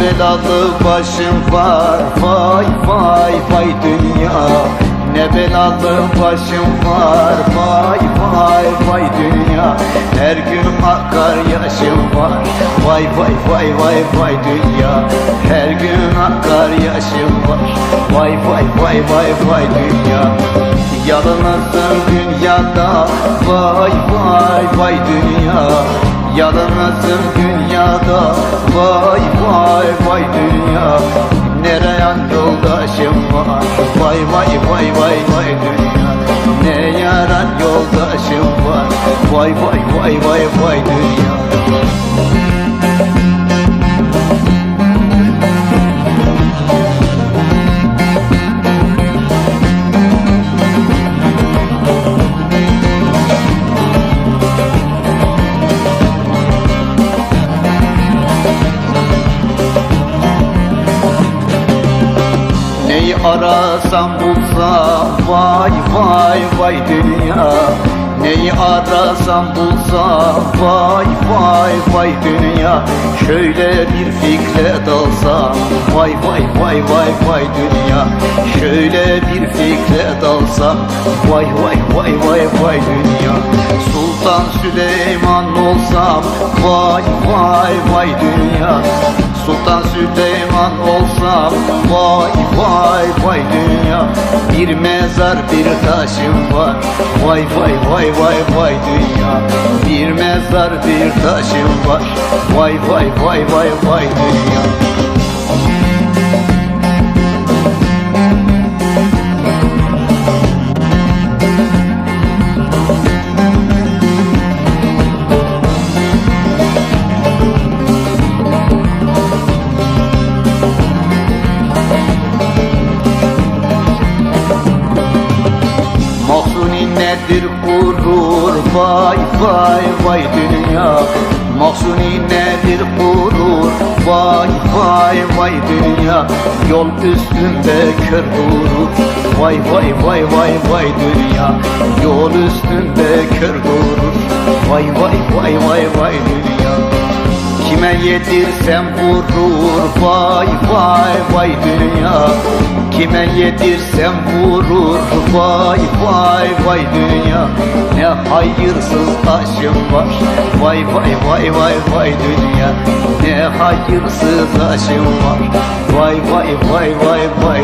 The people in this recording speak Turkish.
belalı başım var. Vay vay vay dünya. Ne belalı başım var. Vay vay vay dünya. Her gün akar yaşım var. Vay vay vay vay vay dünya. Her gün akar yaşım var. Vay vay vay vay vay dünya. Yalnızım dünyada. Vay vay vay dünya Yalnızım dünyada. Vay vay vay dünya. Nereye yoldaşım var? Vay vay vay vay vay dünya. Ne yaran yoldaşım var? Vay vay vay vay vay dünya arasam bulsam vay vay vay dünya. Neyi arasam bulsam vay vay vay dünya. Şöyle bir fikre dalsam vay vay vay vay vay dünya. Şöyle bir fikre dalsam vay vay vay vay vay dünya. Sultan Süleyman olsam vay vay vay dünya Süleyman olsam vay vay vay dünya. Bir mezar bir taşım var. Vay vay vay vay vay dünya. Bir mezar bir taşım var. Vay vay vay vay vay dünya Mahzuni nedir gurur? Vay vay vay dünya. Mahzuni nedir gurur? Vay vay vay dünya. Yol üstünde kör durur vay vay vay vay vay dünya. Yol üstünde kör durur vay vay vay vay vay dünya Kime yedirsem vurur. Vay vay vay dünya. Kime yedirsem vurur. Vay vay vay dünya. Ne hayırsız aşım var. Vay vay vay vay vay dünya. Ne hayırsız aşım var. Vay vay vay vay